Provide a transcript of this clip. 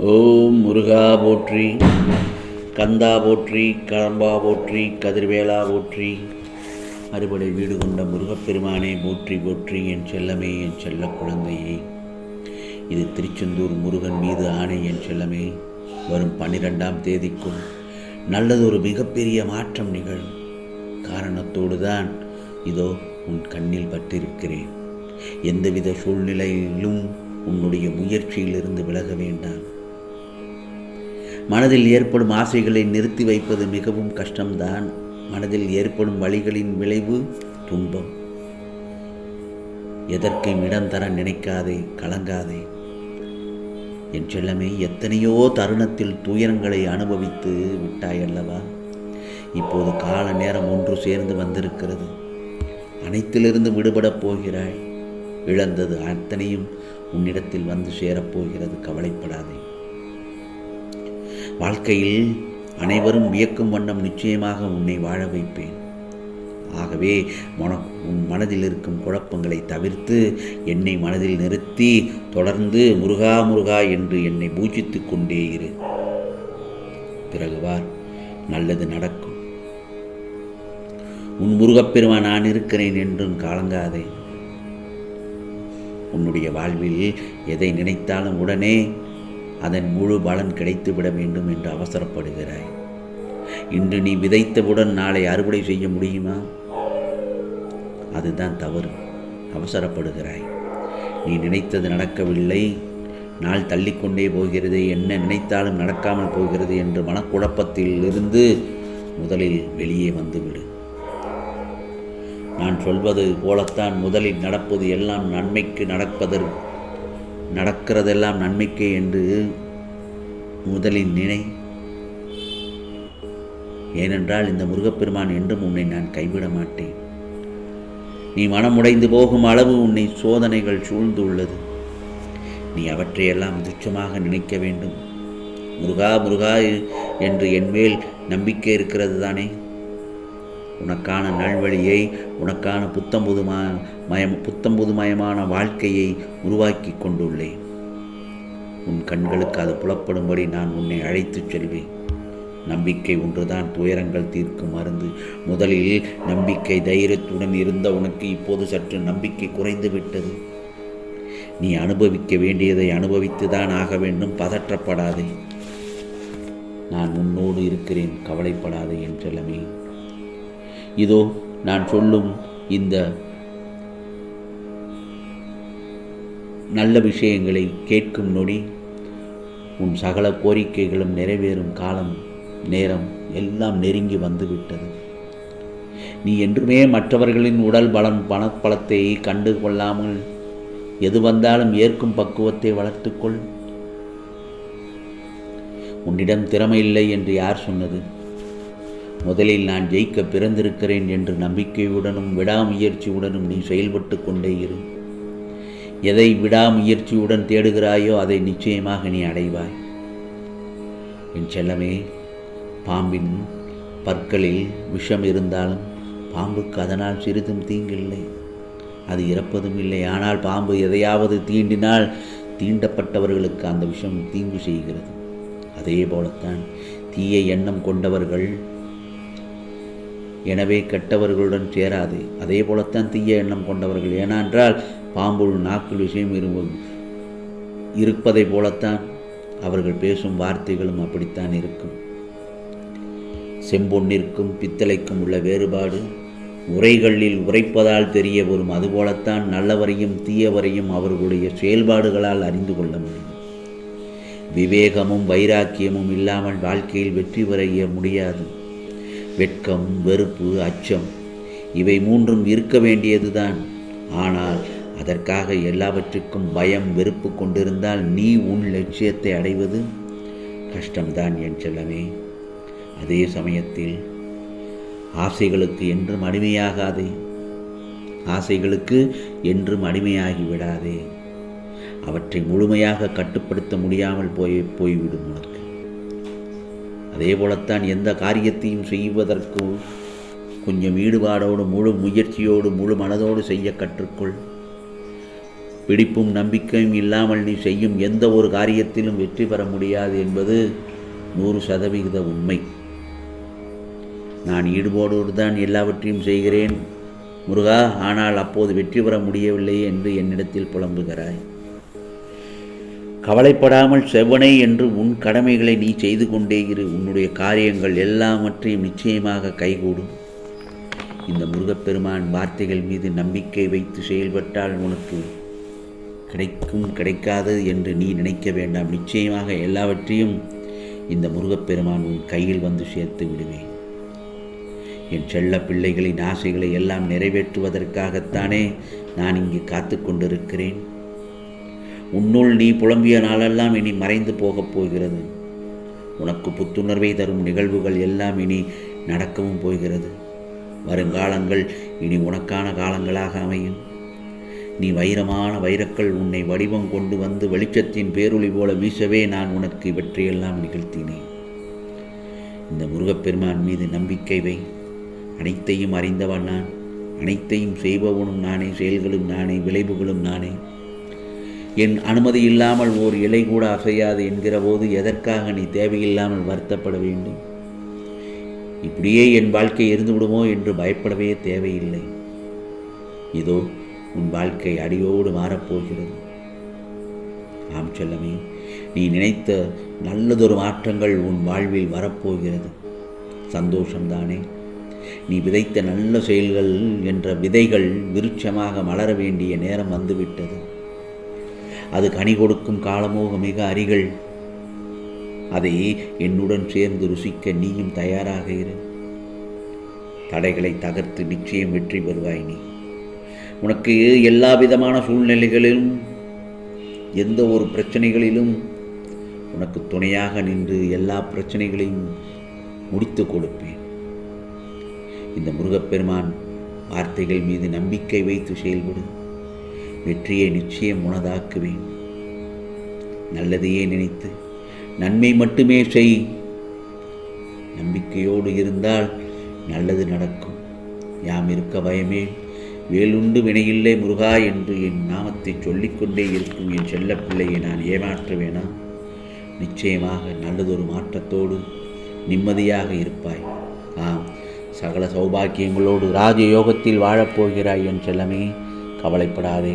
ஓம் முருகா போற்றி கந்தா போற்றி கடம்பா போற்றி கதிர்வேலா போற்றி. அறுபடை வீடு கொண்ட முருகப்பெருமானே போற்றி போற்றி என் செல்லமே என் செல்ல குழந்தையே. இது திருச்செந்தூர் முருகன் மீது ஆணை என் செல்லமே. வரும் பன்னிரெண்டாம் தேதிக்குள் நல்லதொரு மிகப்பெரிய மாற்றம் நிகழும். காரணத்தோடு தான் இதோ உன் கண்ணில் பட்டிருக்கிறேன். எந்தவித சூழ்நிலையிலும் உன்னுடைய முயற்சியிலிருந்து விலக வேண்டாம். மனதில் ஏற்படும் ஆசைகளை நிறுத்தி வைப்பது மிகவும் கஷ்டம்தான். மனதில் ஏற்படும் வழிகளின் விளைவு துன்பம். எதற்கும் இடம் தர நினைக்காதே கலங்காதே. என் செல்லமே எத்தனையோ தருணத்தில் துயரங்களை அனுபவித்து விட்டாயல்லவா? இப்போது கால நேரம் ஒன்று சேர்ந்து வந்திருக்கிறது. அனைத்திலிருந்து விடுபடப் போகிறாய். இழந்தது அத்தனையும் உன்னிடத்தில் வந்து சேரப்போகிறது கவலைப்படாதே. வாழ்க்கையில் அனைவரும் வியக்கும் வண்ணம் நிச்சயமாக உன்னை வாழ வைப்பேன். ஆகவே மன உன் மனதில் இருக்கும் குழப்பங்களை தவிர்த்து என்னை மனதில் நிறுத்தி தொடர்ந்து முருகா முருகா என்று என்னை பூஜித்து கொண்டே இரு. பிறகு வார் நல்லது நடக்கும். உன் முருகப்பெருமா நான் இருக்கிறேன் என்றும் காலங்காதே. உன்னுடைய வாழ்வில் எதை நினைத்தாலும் உடனே அதன் முழு பலன் கிடைத்துவிட வேண்டும் என்று அவசரப்படுகிறாய். இன்று நீ விதைத்தவுடன் நாளை அறுவடை செய்ய முடியுமா? அதுதான் தவறு. அவசரப்படுகிறாய். நீ நினைத்தது நடக்கவில்லை. நாள் தள்ளிக்கொண்டே போகிறது. என்ன நினைத்தாலும் நடக்காமல் போகிறது என்று மனக்குழப்பத்தில் இருந்து முதலில் வெளியே வந்துவிடு. நான் சொல்வது போலத்தான் முதலில் நடப்பது எல்லாம் நன்மைக்கு நடப்பதற்கு நடக்கிறதெல்லாம் நன்மைக்கே என்று முதலில் நினை. ஏனென்றால் இந்த முருகப்பெருமான் என்றும் உன்னை நான் கைவிட மாட்டேன். நீ மனமுடைந்து போகும் அளவு உன்னை சோதனைகள் சூழ்ந்துள்ளது. நீ அவற்றையெல்லாம் துச்சமாக நினைக்க வேண்டும். முருகா முருகா என்று என்மேல் நம்பிக்கை இருக்கிறது தானே? உனக்கான நல்வழியை உனக்கான புத்தம்புதுமா மயம் புத்தம்புதுமயமான வாழ்க்கையை உருவாக்கி கொண்டுள்ளேன். உன் கண்களுக்கு அது புலப்படும்படி நான் உன்னை அழைத்துச் செல்வேன். நம்பிக்கை ஒன்றுதான் துயரங்கள் தீர்க்கும் மருந்து. முதலில் நம்பிக்கை தைரியத்துடன் இருந்த உனக்கு இப்போது சற்று நம்பிக்கை குறைந்து விட்டது நீ அனுபவிக்க வேண்டியதை அனுபவித்துதான் ஆக வேண்டும் பதற்றப்படாதே. நான் உன்னோடு இருக்கிறேன் கவலைப்படாதே என் செல்லமே. இதோ நான் சொல்லும் இந்த நல்ல விஷயங்களை கேட்கும் நொடி உன் சகல கோரிக்கைகளும் நிறைவேறும் காலம் நேரம் எல்லாம் நெருங்கி வந்துவிட்டது. நீ என்றுமே மற்றவர்களின் உடல் பலம் பணப்பலத்தை கண்டு கொள்ளாமல் எது வந்தாலும் ஏற்கும் பக்குவத்தை வளர்த்துக்கொள். உன்னிடம் திறமை இல்லை என்று யார் சொன்னது? முதலில் நான் ஜெயிக்க பிறந்திருக்கிறேன் என்று நம்பிக்கையுடனும் விடாமுயற்சியுடனும் நீ செயல்பட்டு கொண்டே இரு. எதை விடாமுயற்சியுடன் தேடுகிறாயோ அதை நிச்சயமாக நீ அடைவாய். என் செல்லமே பாம்பின் பற்களில் விஷம் இருந்தாலும் பாம்புக்கு அதனால் சிறிதும் தீங்கில்லை. அது இறப்பதும் இல்லை. ஆனால் பாம்பு எதையாவது தீண்டினால் தீண்டப்பட்டவர்களுக்கு அந்த விஷம் தீங்கு செய்கிறது. அதே போலத்தான் தீய எண்ணம் கொண்டவர்கள் எனவே கெட்டவர்களுடன் சேராது. அதே போலத்தான் தீய எண்ணம் கொண்டவர்கள். ஏனென்றால் பாம்புள் நாக்குள் விஷயம் இருப்பது இருப்பதை போலத்தான் அவர்கள் பேசும் வார்த்தைகளும் அப்படித்தான் இருக்கும். செம்பொன்னிற்கும் பித்தளைக்கும் உள்ள வேறுபாடு உரைகளில் உரைப்பதால் தெரிய வரும். அதுபோலத்தான் நல்லவரையும் தீயவரையும் அவர்களுடைய செயல்பாடுகளால் அறிந்து கொள்ள முடியும். விவேகமும் வைராக்கியமும் இல்லாமல் வாழ்க்கையில் வெற்றி பெற முடியாது. வெட்கம் வெறுப்பு அச்சம் இவை மூன்றும் இருக்க வேண்டியதுதான். ஆனால் அதற்காக எல்லாவற்றுக்கும் பயம் வெறுப்பு கொண்டிருந்தால் நீ உன் லட்சியத்தை அடைவது கஷ்டம்தான் என் செல்லமே. அதே சமயத்தில் ஆசைகளுக்கு என்றும் அடிமையாகாதே. ஆசைகளுக்கு என்றும் அடிமையாகி விடாதே அவற்றை முழுமையாக கட்டுப்படுத்த முடியாமல் போய் போய்விடும்? உனக்கு அதே போலத்தான் எந்த காரியத்தையும் செய்வதற்கு கொஞ்சம் ஈடுபாடோடு முழு முயற்சியோடு முழு மனதோடு செய்ய கற்றுக்கொள். பிடிப்பும் நம்பிக்கையும் இல்லாமல் நீ செய்யும் எந்த ஒரு காரியத்திலும் வெற்றி பெற முடியாது என்பது நூறு சதவிகித உண்மை. நான் ஈடுபாடோடு தான் எல்லாவற்றையும் செய்கிறேன். முருகா ஆனால் அப்போது வெற்றி பெற முடியவில்லை என்று என்னிடத்தில் புலம்புகிறாய். கவலைப்படாமல் செவ்வனை என்று உன் கடமைகளை நீ செய்து கொண்டே இரு. உன்னுடைய காரியங்கள் எல்லாவற்றையும் நிச்சயமாக கைகூடும். இந்த முருகப்பெருமான் வார்த்தைகள் மீது நம்பிக்கை வைத்து செயல்பட்டால் உனக்கு கிடைக்கும் கிடைக்காது என்று நீ நினைக்க வேண்டாம். நிச்சயமாக எல்லாவற்றையும் இந்த முருகப்பெருமான் உன் கையில் வந்து சேர்த்து விடுவேன். என் செல்ல பிள்ளைகளின் ஆசைகளை எல்லாம் நிறைவேற்றுவதற்காகத்தானே நான் இங்கு காத்து கொண்டிருக்கிறேன். உன்னுள் நீ புலம்பிய நாளெல்லாம் இனி மறைந்து போகப் போகிறது. உனக்கு புத்துணர்வை தரும் நிகழ்வுகள் எல்லாம் இனி நடக்கவும் போகிறது. வருங்காலங்கள் இனி உனக்கான காலங்களாக அமையும். நீ வைரமான வைரக்கள் உன்னை வடிவம் கொண்டு வந்து வெளிச்சத்தின் பேரொளி போல வீசவே நான் உனக்கு இவற்றையெல்லாம் நிகழ்த்தினேன். இந்த முருகப்பெருமான் மீது நம்பிக்கை வை. அனைத்தையும் அறிந்தவன் நான். அனைத்தையும் செய்பவனும் நானே செயல்களும் நானே விளைவுகளும் நானே. என் அனுமதி இல்லாமல் ஓர் இலை கூட அசையாது என்கிற போது எதற்காக நீ தேவையில்லாமல் வருத்தப்பட வேண்டும்? இப்படியே என் வாழ்க்கை இருந்து விடுமோ என்று பயப்படவே தேவையில்லை. இதோ உன் வாழ்க்கை அடியோடு மாறப்போகிறது. ஆம் செல்லமே நீ நினைத்த நல்லதொரு மாற்றங்கள் உன் வாழ்வில் வரப்போகிறது. சந்தோஷம்தானே. நீ விதைத்த நல்ல செயல்கள் என்ற விதைகள் விருட்சமாக மலர வேண்டிய நேரம் வந்துவிட்டது. அது கனி கொடுக்கும் காலமோ மிக அருகில் அதை என்னுடன் சேர்ந்து ருசிக்க நீயும் தயாராக இரு. தடைகளை தகர்த்து நிச்சயம் வெற்றி பெறுவாய் நீ. உனக்கு எல்லா விதமான சூழ்நிலைகளிலும் எந்த ஒரு பிரச்சனைகளிலும் உனக்கு துணையாக நின்று எல்லா பிரச்சனைகளையும் முடித்து கொடுப்பேன். இந்த முருகப்பெருமான் வார்த்தைகள் மீது நம்பிக்கை வைத்து செயல்படு. வெற்றியை நிச்சயம் உனதாக்குவேன். நல்லதையே நினைத்து நன்மை மட்டுமே செய். நம்பிக்கையோடு இருந்தால் நல்லது நடக்கும். யாம் இருக்க பயமே? வேலுண்டு வினையில்லை முருகா என்று என் நாமத்தை சொல்லிக்கொண்டே இருக்கும் என் செல்லப்பிள்ளையை நான் ஏமாற்றுவேனா? நிச்சயமாக நல்லதொரு மாற்றத்தோடு நிம்மதியாக இருப்பாய். ஆம் சகல சௌபாக்கியங்களோடு ராஜயோகத்தில் வாழப்போகிறாய் என் செல்லமே. கவலைப்படாதே.